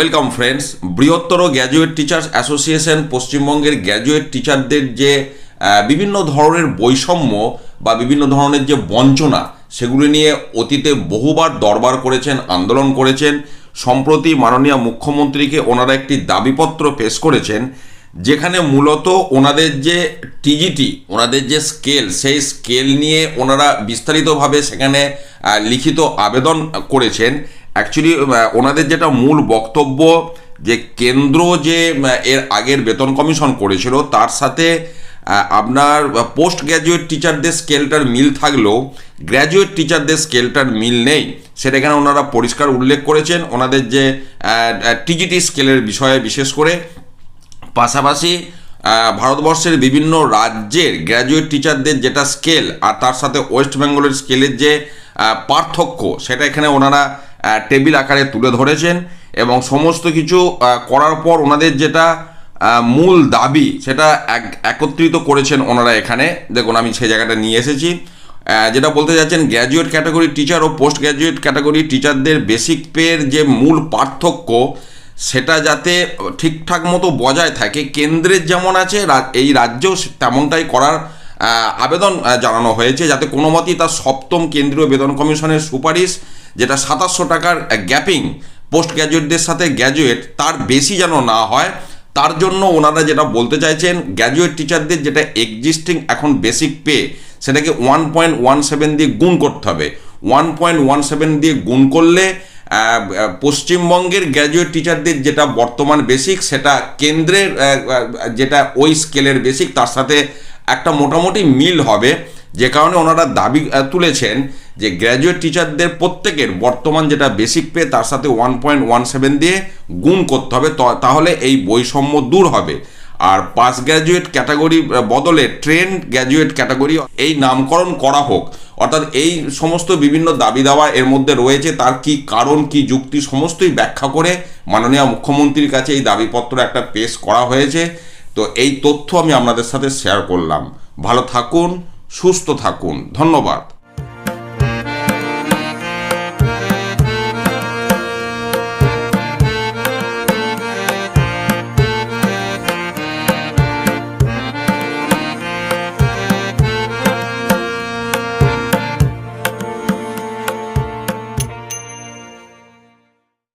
Welcome friends, বৃহত্তর graduate teachers association পশ্চিমবঙ্গের graduate টিচারদের যে বিভিন্ন ধরনের বৈষম্য বা বিভিন্ন ধরনের যে বঞ্চনা, সেগুলি নিয়ে অতীতে বহুবার দরবার করেছেন, আন্দোলন করেছেন। সম্প্রতি মাননীয় মুখ্যমন্ত্রীকে ওনারা একটি দাবিপত্র পেশ করেছেন, যেখানে মূলত ওনাদের যে টিজিটি, ওনাদের যে স্কেল, সেই স্কেল নিয়ে ওনারা বিস্তারিতভাবে সেখানে লিখিত আবেদন করেছেন। অ্যাকচুয়ালি ওনাদের যেটা মূল বক্তব্য, যে কেন্দ্র যে এর আগের বেতন কমিশন করেছিল, তার সাথে আপনার পোস্ট গ্র্যাজুয়েট টিচারদের স্কেলটার মিল থাকলেও গ্র্যাজুয়েট টিচারদের স্কেলটার মিল নেই। সেটা এখানে ওনারা পরিষ্কার উল্লেখ করেছেন। ওনাদের যে টিজিটি স্কেলের বিষয়ে বিশেষ করে। পাশাপাশি ভারতবর্ষের বিভিন্ন রাজ্যের গ্র্যাজুয়েট টিচারদের যেটা স্কেল আর তার সাথে ওয়েস্ট বেঙ্গলের স্কেলের যে পার্থক্য, সেটা এখানে ওনারা টেবিল আকারে তুলে ধরেছেন এবং সমস্ত কিছু করার পর ওনাদের যেটা মূল দাবি, সেটা এক- একত্রিত করেছেন ওনারা এখানে। দেখুন, আমি সেই জায়গাটা নিয়ে এসেছি। যেটা বলতে যাচ্ছেন গ্র্যাজুয়েট ক্যাটাগরি টিচার ও পোস্ট গ্র্যাজুয়েট ক্যাটাগরি টিচারদের বেসিক পের যে মূল পার্থক্য, সেটা যাতে ঠিকঠাক মতো বজায় থাকে, কেন্দ্রের যেমন আছে এই রাজ্যেও তেমনটাই করার আবেদন জানানো হয়েছে যাতে কোনো মতেই তার সপ্তম কেন্দ্রীয় বেতন কমিশনের সুপারিশ, যেটা সাতাশশো টাকার গ্যাপিং, পোস্ট গ্র্যাজুয়েটদের সাথে গ্র্যাজুয়েট তার বেশি যেন না হয়। তার জন্য ওনারা যেটা বলতে চাইছেন গ্র্যাজুয়েট টিচারদের যেটা এক্সিস্টিং এখন বেসিক পে সেটাকে ওয়ান পয়েন্ট ওয়ান সেভেন দিয়ে গুণ করতে হবে। ওয়ান পয়েন্ট ওয়ান সেভেন দিয়ে গুণ করলে পশ্চিমবঙ্গের গ্র্যাজুয়েট টিচারদের যেটা বর্তমান বেসিক সেটা কেন্দ্রের যেটা ওই স্কেলের বেসিক তার সাথে একটা মোটামুটি মিল হবে। যে কারণে ওনারা দাবি তুলেছেন যে গ্র্যাজুয়েট টিচারদের প্রত্যেকের বর্তমান যেটা বেসিক পে তার সাথে ওয়ান পয়েন্ট ওয়ান সেভেন দিয়ে গুণ করতে হবে। তাহলে এই বৈষম্য দূর হবে। আর পাস গ্র্যাজুয়েট ক্যাটাগরি বদলে ট্রেন গ্র্যাজুয়েট ক্যাটাগরি এই নামকরণ করা হোক। অর্থাৎ এই সমস্ত বিভিন্ন দাবি দাওয়া এর মধ্যে রয়েছে। তার কি কারণ, কি যুক্তি, সমস্তই ব্যাখ্যা করে মাননীয় মুখ্যমন্ত্রীর কাছে এই দাবিপত্র একটা পেশ করা হয়েছে। তো এই তথ্য আমি আপনাদের সাথে শেয়ার করলাম। ভালো থাকুন সুস্থ থাকুন। ধন্যবাদ।